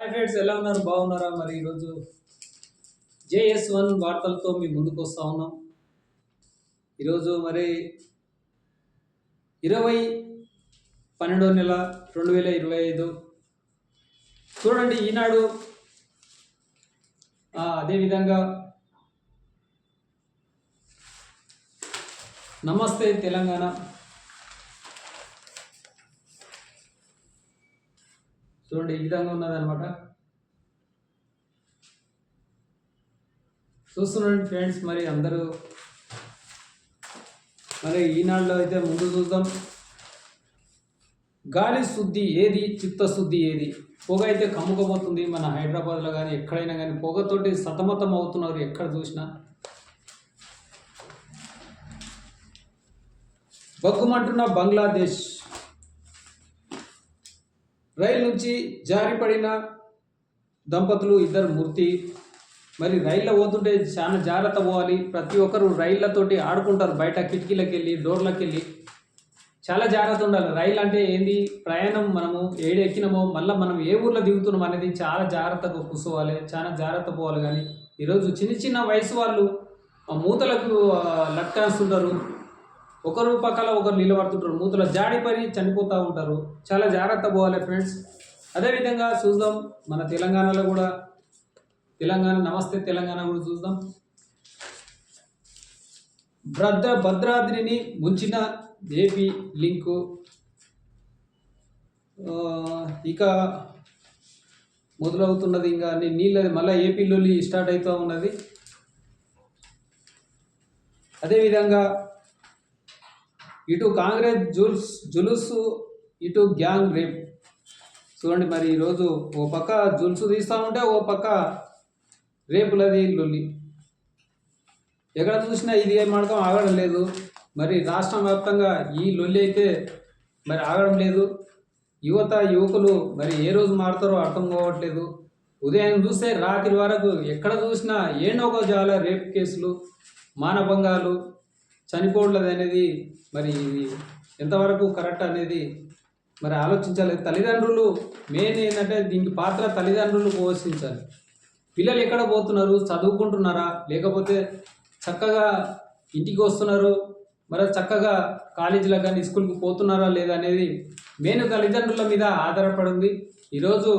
Friends ఎలా ఉన్నారు? బాగున్నారా? మరి ఈరోజు జేఎస్ వన్ వార్తలతో మీ ముందుకు వస్తూ ఉన్నాం. ఈరోజు మరి ఇరవై పన్నెండో నెల రెండు వేల ఇరవై ఐదు. చూడండి ఈనాడు అదేవిధంగా నమస్తే తెలంగాణ. చూడండి ఈ విధంగా ఉన్నదన్నమాట. చూస్తున్నాండి ఫ్రెండ్స్ మరి అందరూ మరి ఈనాడులో అయితే ముందు చూద్దాం. గాలి శుద్ధి ఏది చిత్తశుద్ధి ఏది? పొగ అయితే కమ్ముకపోతుంది మన హైదరాబాద్లో కానీ ఎక్కడైనా కానీ. పొగతోటి సతమతం అవుతున్నారు ఎక్కడ చూసినా. బగ్గుమంటున్న బంగ్లాదేశ్. రైలు నుంచి జారిపడిన దంపతులు ఇద్దరు మృతి మరి రైల్లో పోతుంటే చాలా జాగ్రత్త పోవాలి. ప్రతి ఒక్కరు రైళ్ళతోటి ఆడుకుంటారు. బయట కిటికీలకు వెళ్ళి డోర్లకు వెళ్ళి చాలా జాగ్రత్త ఉండాలి. రైలు అంటే ఏంది? ప్రయాణం మనము ఏడు ఎక్కినామో మళ్ళీ మనం ఏ ఊర్లో దిగుతున్నాం అనేది చాలా జాగ్రత్తగా కూర్చోవాలి. చాలా జాగ్రత్త పోవాలి. కానీ ఈరోజు చిన్న చిన్న వయసు వాళ్ళు మూతలకు ఆ, లట్కాస్తుంటారు. ఒకరు పక్కల ఒకరు నిలబడుతుంటారు. మూతల జాడిపడి చనిపోతూ ఉంటారు. చాలా జాగ్రత్త పోవాలి ఫ్రెండ్స్. అదేవిధంగా చూద్దాం. మన తెలంగాణలో కూడా తెలంగాణ నమస్తే తెలంగాణ కూడా చూద్దాం. భద్ర భద్రాద్రిని ముంచిన ఏపీ లింకు. ఇక మొదలవుతున్నది ఇంకా అన్ని నీళ్ళ మళ్ళీ ఏపీలో స్టార్ట్ అవుతూ ఉన్నది. అదేవిధంగా ఇటు కాంగ్రెస్ జుల్స్ జులుసు ఇటు గ్యాంగ్ రేప్. చూడండి మరి ఈరోజు ఓ పక్క జులుసు తీస్తూ ఉంటే ఓ పక్క రేపులది లొల్లి. ఎక్కడ చూసినా ఇది ఏం ఆడకం ఆగడం లేదు. మరి రాష్ట్రం వ్యాప్తంగా ఈ లొల్లి అయితే మరి ఆగడం లేదు. యువత యువకులు మరి ఏ రోజు మారుతారో అర్థం కావట్లేదు. ఉదయం చూస్తే రాత్రి వరకు ఎక్కడ చూసినా ఏనో ఒక జాల రేప్ కేసులు మానభంగాలు చనిపోవట్లేదు అనేది మరి ఇది ఎంతవరకు కరెక్ట్ అనేది మరి ఆలోచించాలి. తల్లిదండ్రులు మెయిన్ ఏంటంటే దీనికి పాత్ర తల్లిదండ్రులు పోషించాలి. పిల్లలు ఎక్కడ పోతున్నారు? చదువుకుంటున్నారా? లేకపోతే చక్కగా ఇంటికి వస్తున్నారు? మరి చక్కగా కాలేజీలకు కానీ స్కూల్కి పోతున్నారా లేదా అనేది మెయిన్ తల్లిదండ్రుల మీద ఆధారపడింది. ఈరోజు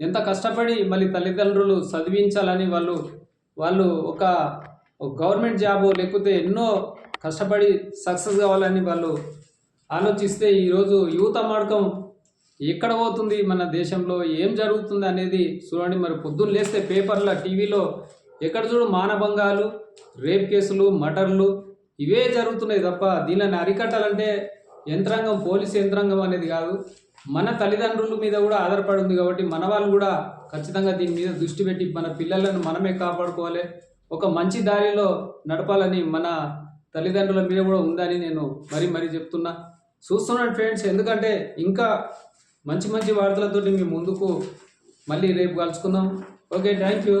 ఎంత కష్టపడి మళ్ళీ తల్లిదండ్రులు చదివించాలని వాళ్ళు వాళ్ళు ఒక ఒక గవర్నమెంట్ జాబ్ లేకపోతే ఎన్నో కష్టపడి సక్సెస్ కావాలని వాళ్ళు ఆలోచిస్తే ఈరోజు యువత మార్గం ఎక్కడ పోతుంది మన దేశంలో ఏం జరుగుతుంది అనేది చూడండి. మరి పొద్దున్న లేస్తే పేపర్ల టీవీలో ఎక్కడ చూడు మానభంగాలు రేప్ కేసులు మటర్లు ఇవే జరుగుతున్నాయి తప్ప దీనిని అరికట్టాలంటే యంత్రాంగం పోలీస్ యంత్రాంగం అనేది కాదు. మన తల్లిదండ్రుల మీద కూడా ఆధారపడి ఉంది కాబట్టి మన వాళ్ళు కూడా ఖచ్చితంగా దీని మీద దృష్టి పెట్టి మన పిల్లలను మనమే కాపాడుకోవాలి. ఒక మంచి దారిలో నడపాలని మన తల్లిదండ్రుల మీద కూడా ఉందని నేను మరీ మరీ చెప్తున్నా. చూస్తున్నాను ఫ్రెండ్స్ ఎందుకంటే ఇంకా మంచి మంచి వార్తలతోటి మీ ముందుకు మళ్ళీ రేపు కలుసుకుందాం. Okay thank you.